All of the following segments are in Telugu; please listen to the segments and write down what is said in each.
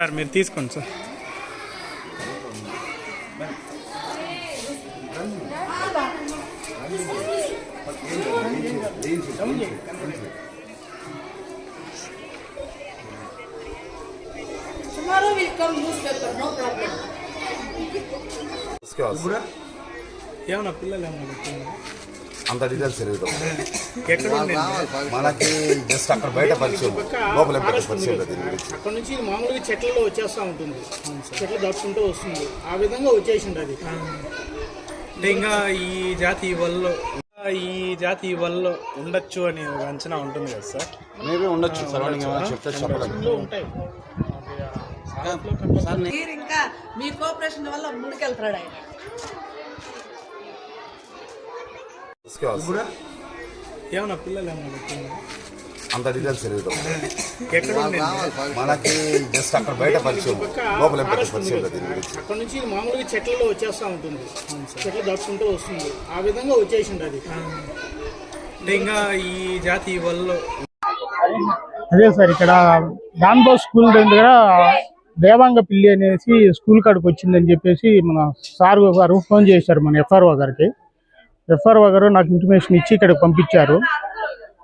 సార్ మీరు తీసుకోండి sir Tomorrow will come newspaper, no problem. ఏమన్నా పిల్లలు ఏమన్నా? అంత డీటెయిల్స్ తెలియదు మనకి జస్ట్ అక్కడ బయట పరిచయం లోపల పెద్ద పరిచయం అక్కడ నుంచి మామూలుగా చెట్లలో వచ్చేస్తూ ఉంటుంది చెట్లు దాచుకుంటూ వస్తుంది ఆ విధంగా వచ్చేసింది అది ఇంకా ఈ జాతి వల్ల ఈ జాతి వల్ల ఉండొచ్చు అని ఒక అంచనా ఉంటుంది కదా సార్ మేబీ ఉండొచ్చు సరౌండింగ్ ఏమైనా చెప్తే చెప్పలేదు ఉంటాయి ఇంకా మీ కోఆపరేషన్ వల్ల ముందుకెళ్తాడు ఆయన ఏమన్నా పిల్లలు ఏమన్నా చెప్తున్నారు? అంత డీటెయిల్స్ తెలియదు మనకి జస్ట్ అక్కడ బయట పరిచయం. లోపల పరిచయం అక్కడ నుంచి మామూలుగా చెట్లలో వచ్చేస్తూ ఉంటుంది. చెట్లు దాచుకుంటూ వస్తుంది. ఆ విధంగా వచ్చేసింది అది. ఇంకా ఈ జాతి వల్ల అదే సార్ ఇక్కడ డాన్బో స్కూల్ దగ్గర దేవాంగ పిల్లి అనేసి స్కూల్ కాడికి వచ్చిందని చెప్పేసి మన సార్ గారు ఫోన్ చేశారు మన ఎఫ్ఆర్ఓ గారికి. ఎఫ్ఆర్ఓ గారు నాకు ఇన్ఫర్మేషన్ ఇచ్చి ఇక్కడికి పంపించారు.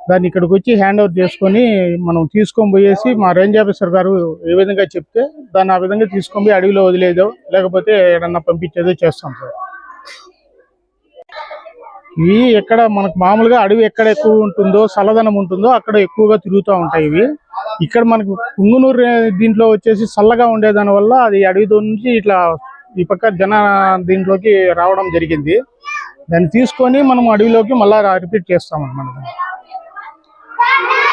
దాన్ని ఇక్కడికి వచ్చి హ్యాండ్ ఓవర్ చేసుకొని మనం తీసుకొని పోయేసి మా రేంజ్ ఆఫీసర్ గారు ఏ విధంగా చెప్తే దాన్ని ఆ విధంగా తీసుకొని పోయి అడవిలో వదిలేదో లేకపోతే ఏదన్నా పంపించేదో చేస్తాం సార్. ఇవి ఎక్కడ మనకు మామూలుగా అడవి ఎక్కడ ఎక్కువ ఉంటుందో చల్లదనం ఉంటుందో అక్కడ ఎక్కువగా తిరుగుతూ ఉంటాయి ఇవి. ఇక్కడ మనకు పుంగునూరు దీంట్లో వచ్చేసి చల్లగా ఉండేదాని వల్ల అది అడవితో నుంచి ఇట్లా ఈ పక్క జన దీంట్లోకి రావడం జరిగింది. దాన్ని తీసుకొని మనం అడవిలోకి మళ్ళా రిపీట్ చేస్తామన్నమాట